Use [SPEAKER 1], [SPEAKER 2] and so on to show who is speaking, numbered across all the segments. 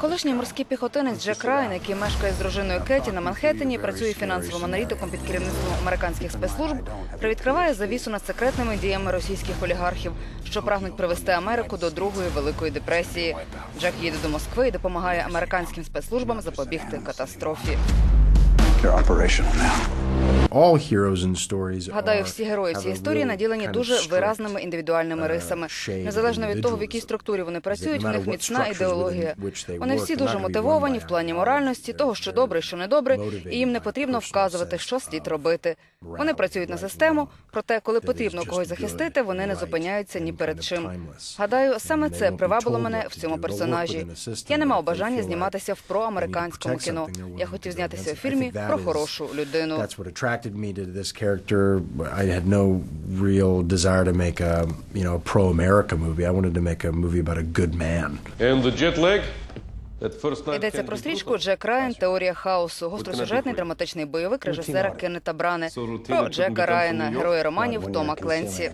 [SPEAKER 1] Колишній морський піхотинець Джек Райан, який мешкає з дружиною Кеті на Манхеттені, працює фінансовим аналітиком під керівництвом американських спецслужб, привідкриває завісу над секретними діями російських олігархів, що прагнуть привести Америку до другої великої депресії. Джек їде до Москви і допомагає американським спецслужбам запобігти катастрофі.
[SPEAKER 2] They're operational now.
[SPEAKER 3] All heroes in stories
[SPEAKER 1] Гадаю, всі герої цієї історії наділені дуже виразними індивідуальними
[SPEAKER 3] uh,
[SPEAKER 1] рисами. Незалежно від того, в якій структурі вони працюють,
[SPEAKER 3] matter
[SPEAKER 1] них міцна ідеологія. Вони всі дуже мотивовані в плані моральності, того, що добре, що недобре, і їм не потрібно вказувати, що слід робити. Вони працюють на систему, проте, коли потрібно когось захистити, вони не зупиняються ні перед чим. Гадаю, саме це привабило мене в цьому персонажі. Я не мав бажання зніматися в проамериканському кіно. Я хотів знятися у фільмі про хорошу людину.
[SPEAKER 3] That's what attracted me to this character. I had no real desire to make a, you know, a pro-America movie. I wanted to make a movie about a good man.
[SPEAKER 4] And the jet lag? That first night
[SPEAKER 1] Йдеться про стрічку. Джек Райан Теорія хаосу, гостросюжетний драматичний бойовик режисера Кеннета Брани про Джека Райана, героя романів Тома Кленсі.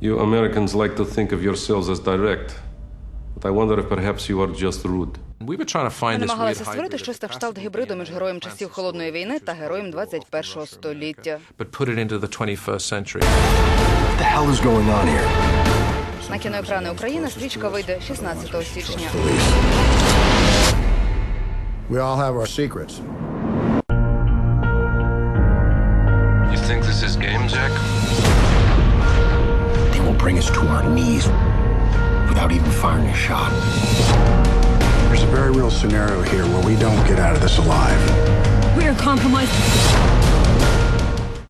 [SPEAKER 4] You Americans like to think of yourselves as direct, but I wonder if perhaps you are just rude.
[SPEAKER 5] We were trying to find
[SPEAKER 1] Ми
[SPEAKER 5] this weird
[SPEAKER 1] намагалися
[SPEAKER 5] hybrid
[SPEAKER 1] створити
[SPEAKER 5] of
[SPEAKER 1] щось на
[SPEAKER 5] the
[SPEAKER 1] кшталт
[SPEAKER 5] classical
[SPEAKER 1] гібриду між
[SPEAKER 5] DNA
[SPEAKER 1] героєм
[SPEAKER 5] and
[SPEAKER 1] часів
[SPEAKER 5] classical
[SPEAKER 1] холодної війни та героєм
[SPEAKER 5] evolved
[SPEAKER 1] 21-го
[SPEAKER 5] for
[SPEAKER 1] століття.
[SPEAKER 5] But put it into the 21st century.
[SPEAKER 2] What the hell is going on here?
[SPEAKER 1] На кіноекрани України стрічка вийде 16 січня.
[SPEAKER 3] We all have our secrets.
[SPEAKER 4] You think this is game, Jack?
[SPEAKER 2] They will bring us to our knees without even firing a shot. Real scenario here where we don't get out of this alive.
[SPEAKER 6] We are compromised.